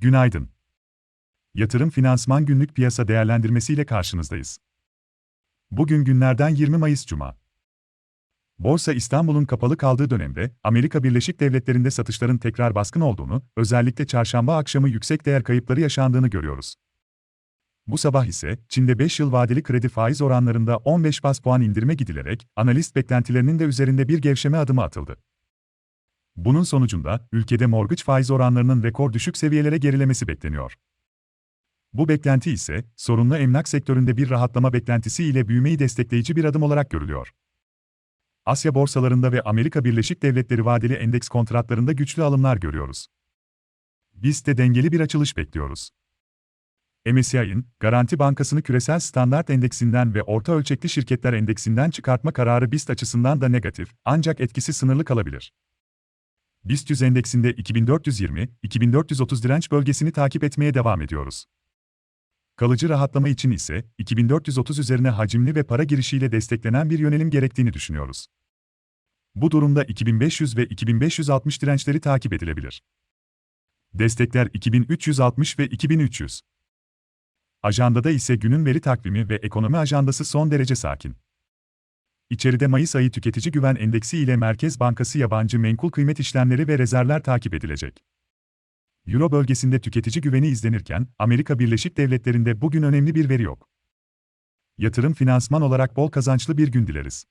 Günaydın. Yatırım Finansman Günlük Piyasa Değerlendirmesi ile karşınızdayız. Bugün günlerden 20 Mayıs Cuma. Borsa İstanbul'un kapalı kaldığı dönemde, Amerika Birleşik Devletleri'nde satışların tekrar baskın olduğunu, özellikle çarşamba akşamı yüksek değer kayıpları yaşandığını görüyoruz. Bu sabah ise, Çin'de 5 yıl vadeli kredi faiz oranlarında 15 bas puan indirime gidilerek, analist beklentilerinin de üzerinde bir gevşeme adımı atıldı. Bunun sonucunda, ülkede mortgage faiz oranlarının rekor düşük seviyelere gerilemesi bekleniyor. Bu beklenti ise, sorunlu emlak sektöründe bir rahatlama beklentisi ile büyümeyi destekleyici bir adım olarak görülüyor. Asya borsalarında ve Amerika Birleşik Devletleri vadeli endeks kontratlarında güçlü alımlar görüyoruz. Biz de dengeli bir açılış bekliyoruz. MSCI'nin, Garanti Bankası'nı küresel standart endeksinden ve orta ölçekli şirketler endeksinden çıkartma kararı BIST açısından da negatif, ancak etkisi sınırlı kalabilir. BIST 100 endeksinde 2420-2430 direnç bölgesini takip etmeye devam ediyoruz. Kalıcı rahatlama için ise 2430 üzerine hacimli ve para girişiyle desteklenen bir yönelim gerektiğini düşünüyoruz. Bu durumda 2500 ve 2560 dirençleri takip edilebilir. Destekler 2360 ve 2300. Ajandada ise günün veri takvimi ve ekonomi ajandası son derece sakin. İçeride Mayıs ayı tüketici güven endeksi ile Merkez Bankası yabancı menkul kıymet işlemleri ve rezervler takip edilecek. Euro bölgesinde tüketici güveni izlenirken, Amerika Birleşik Devletleri'nde bugün önemli bir veri yok. Yatırım finansman olarak bol kazançlı bir gün dileriz.